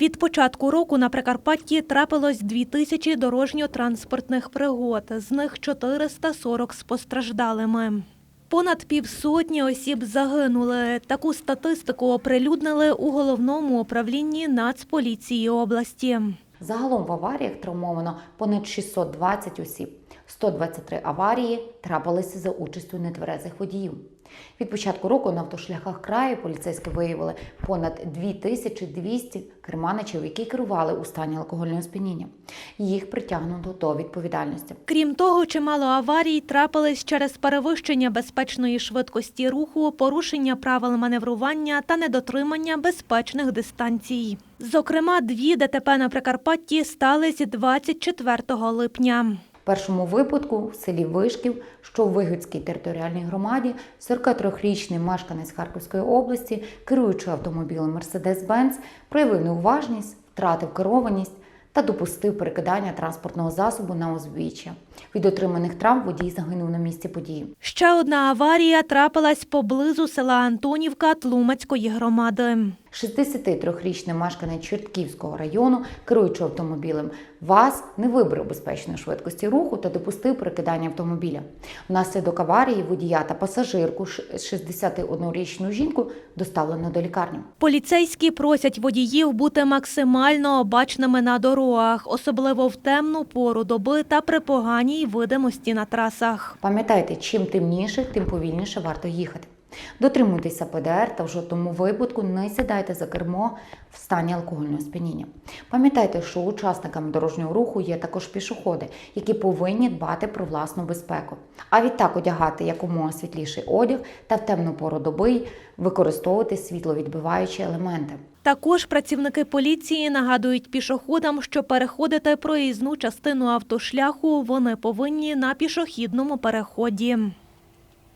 Від початку року на Прикарпатті трапилось 2000 дорожньо-транспортних пригод, з них 440 з постраждалими. Понад півсотні осіб загинули. Таку статистику оприлюднили у головному управлінні Нацполіції області. Загалом в аваріях травмовано понад 620 осіб. 123 аварії трапилися за участю нетверезих водіїв. Від початку року на автошляхах краю поліцейські виявили понад 2200 керманичів, які керували у стані алкогольного сп'яніння. Їх притягнуто до відповідальності. Крім того, чимало аварій трапились через перевищення безпечної швидкості руху, порушення правил маневрування та недотримання безпечних дистанцій. Зокрема, дві ДТП на Прикарпатті стались 24 липня. Першому випадку в селі Вишків, що в Вигодській територіальній громаді, 43-річний мешканець Харківської області, керуючи автомобілем Mercedes-Benz, проявив неуважність, втратив керованість та допустив перекидання транспортного засобу на узбіччя. Від отриманих травм водій загинув на місці події. Ще одна аварія трапилась поблизу села Антонівка Тлумацької громади. 63-річний мешканець Чортківського району, керуючи автомобілем ВАЗ, не вибрав безпечної швидкості руху та допустив перекидання автомобіля. Внаслідок аварії водія та пасажирку, ш- 61-річну жінку, доставлено до лікарні. Поліцейські просять водіїв бути максимально обачними на дорогах, особливо в темну пору доби та при поганій видимості на трасах. Пам'ятайте, чим темніше, тим повільніше варто їхати. Дотримуйтеся ПДР та в жодному випадку не сідайте за кермо в стані алкогольного сп'яніння. Пам'ятайте, що учасниками дорожнього руху є також пішоходи, які повинні дбати про власну безпеку. А відтак одягати якомога світліший одяг та в темну пору доби використовувати світловідбиваючі елементи. Також працівники поліції нагадують пішоходам, що переходити проїзну частину автошляху вони повинні на пішохідному переході.